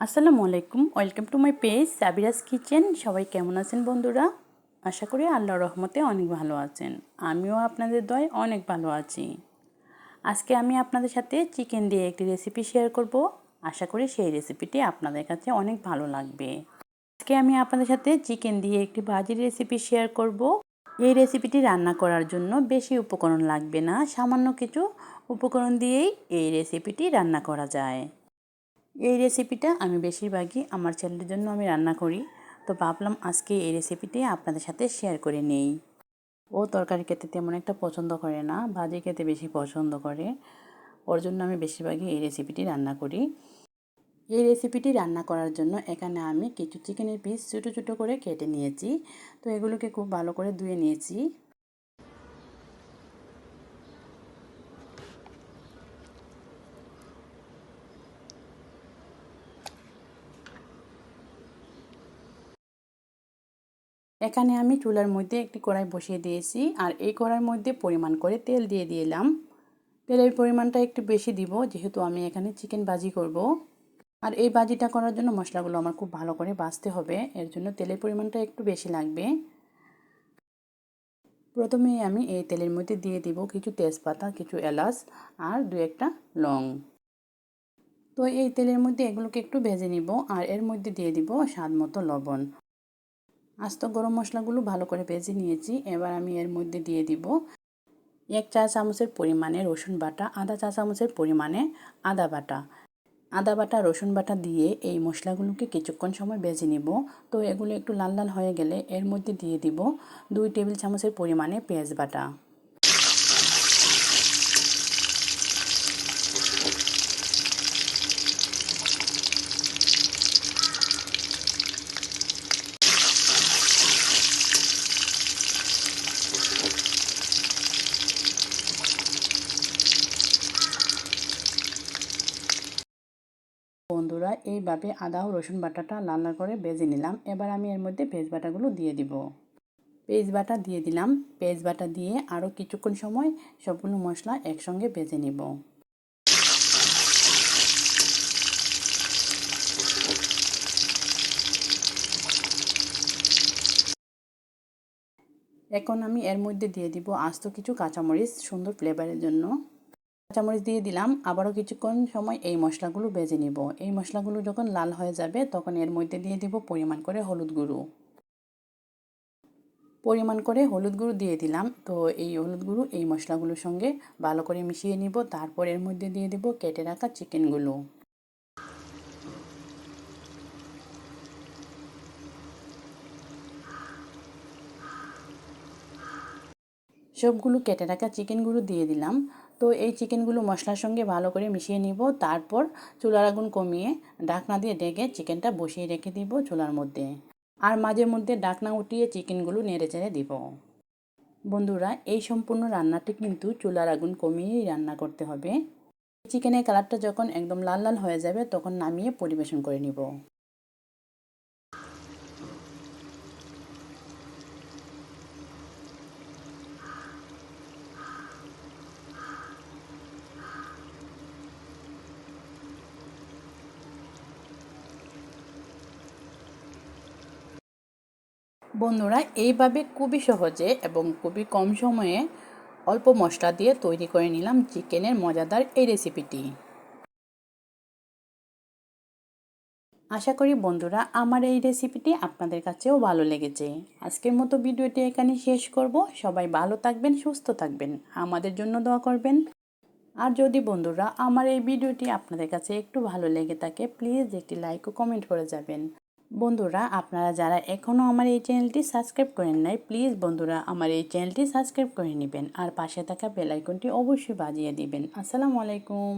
আসসালামু আলাইকুম, welcome to my page Sabira's kitchen. সবাই কেমন আছেন বন্ধুরা? আশা করি আল্লাহর রহমতে অনেক ভালো আছেন। আমিও আপনাদের দয় অনেক ভালো আছি। আজকে আমি আপনাদের সাথে চিকেন দিয়ে একটি রেসিপি শেয়ার করব। আশা করি সেই রেসিপিটি আপনাদের কাছে অনেক ভালো লাগবে। আজকে আমি আপনাদের সাথে চিকেন দিয়ে একটি ভাজির রেসিপি শেয়ার করব। এই রেসিপিটি রান্না করার জন্য বেশি উপকরণ লাগবে না, সামান্য কিছু উপকরণ দিয়েই এই রেসিপিটি রান্না করা যায়। এই রেসিপিটা আমি বেশিরভাগই আমার ছেলের জন্য আমি রান্না করি। তো ভাবলাম আজকে এই রেসিপিটি আপনাদের সাথে শেয়ার করে নেই। ও তরকারি খেতে তেমন একটা পছন্দ করে না, ভাজি খেতে বেশি পছন্দ করে। ওর জন্য আমি বেশিরভাগই এই রেসিপিটি রান্না করি। এই রেসিপিটি রান্না করার জন্য এখানে আমি কিছু চিকেনের পিস ছোটো ছোটো করে কেটে নিয়েছি। তো এগুলোকে খুব ভালো করে ধুয়ে নিয়েছি। এখানে আমি চুলার মধ্যে একটি কড়াই বসিয়ে দিয়েছি আর এই কড়াইয়ের মধ্যে পরিমাণ করে তেল দিয়ে দিলাম। তেলের পরিমাণটা একটু বেশি দিব, যেহেতু আমি এখানে চিকেন বাজি করব। আর এই বাজিটা করার জন্য মশলাগুলো আমার খুব ভালো করে বাছতে হবে, এর জন্য তেলের পরিমাণটা একটু বেশি লাগবে। প্রথমে আমি এই তেলের মধ্যে দিয়ে দিব কিছু তেজপাতা, কিছু এলাচ আর দু একটা লং। তো এই তেলের মধ্যে এগুলোকে একটু ভেজে নিব আর এর মধ্যে দিয়ে দিব স্বাদ মতো লবণ। আস্ত গরম মশলাগুলো ভালো করে ভেজে নিয়েছি। এবার আমি এর মধ্যে দিয়ে দিব এক চা চামচের পরিমাণে রসুন বাটা, আধা চা চামচের পরিমাণে আদা বাটা। আদা বাটা, রসুন বাটা দিয়ে এই মশলাগুলোকে কিছুক্ষণ সময় ভেজে নিব। তো এগুলো একটু লাল লাল হয়ে গেলে এর মধ্যে দিয়ে দিব দুই টেবিল চামচের পরিমাণে পেঁয়াজ বাটা। বন্ধুরা, এইভাবে আদা ও রসুন বাটাটা লাল লাল করে ভেজে নিলাম। এবার আমি এর মধ্যে পেঁয়াজ বাটাগুলো দিয়ে দিব। পেঁয়াজ বাটা দিয়ে দিলাম। পেঁয়াজ বাটা দিয়ে আরও কিছুক্ষণ সময় সবগুলো মশলা একসঙ্গে ভেজে নিব। এখন আমি এর মধ্যে দিয়ে দিব আস্ত কিছু কাঁচামরিচ সুন্দর ফ্লেভারের জন্য। কাঁচামরিচ দিয়ে দিলাম। আবারও কিছুক্ষণ সময় এই মশলাগুলো বেজে নিব। এই মশলাগুলো যখন লাল হয়ে যাবে, তখন এর মধ্যে দিয়ে দিব পরিমাণ করে হলুদ গুঁড়ো। পরিমাণ করে হলুদ গুঁড়ো দিয়ে দিলাম। তো এই হলুদ গুঁড়ো এই মশলাগুলোর সঙ্গে ভালো করে মিশিয়ে নিব। তারপর এর মধ্যে দিয়ে দিব কেটে রাখা চিকেনগুলো। সবগুলো কেটে রাখা চিকেনগুলো দিয়ে দিলাম। তো এই চিকেনগুলো মশলার সঙ্গে ভালো করে মিশিয়ে নিব। তারপর চুলার আগুন কমিয়ে ডাকনা দিয়ে ডেকে চিকেনটা বসিয়ে রেখে দিব চুলার মধ্যে। আর মাঝে মধ্যে ডাকনা উঠিয়ে চিকেনগুলো নেড়ে চেড়ে দিব। বন্ধুরা, এই সম্পূর্ণ রান্নাটি কিন্তু চুলার আগুন কমিয়েই রান্না করতে হবে। চিকেনের কালারটা যখন একদম লাল লাল হয়ে যাবে, তখন নামিয়ে পরিবেশন করে নিব। বন্ধুরা, এইভাবে খুবই সহজে এবং খুবই কম সময়ে অল্প মশলা দিয়ে তৈরি করে নিলাম চিকেনের মজাদার এই রেসিপিটি। আশা করি বন্ধুরা, আমার এই রেসিপিটি আপনাদের কাছেও ভালো লেগেছে। আজকের মতো ভিডিওটি এখানে শেষ করব। সবাই ভালো থাকবেন, সুস্থ থাকবেন, আমাদের জন্য দোয়া করবেন। আর যদি বন্ধুরা, আমার এই ভিডিওটি আপনাদের কাছে একটু ভালো লেগে থাকে, প্লিজ একটি লাইক ও কমেন্ট করে যাবেন। বন্ধুরা, আপনারা যারা এখনও আমার এই চ্যানেলটি সাবস্ক্রাইব করেন নাই, প্লিজ বন্ধুরা, আমার এই চ্যানেলটি সাবস্ক্রাইব করে নেবেন আর পাশে থাকা বেলাইকনটি অবশ্যই বাজিয়ে দিবেন। আসসালামু আলাইকুম।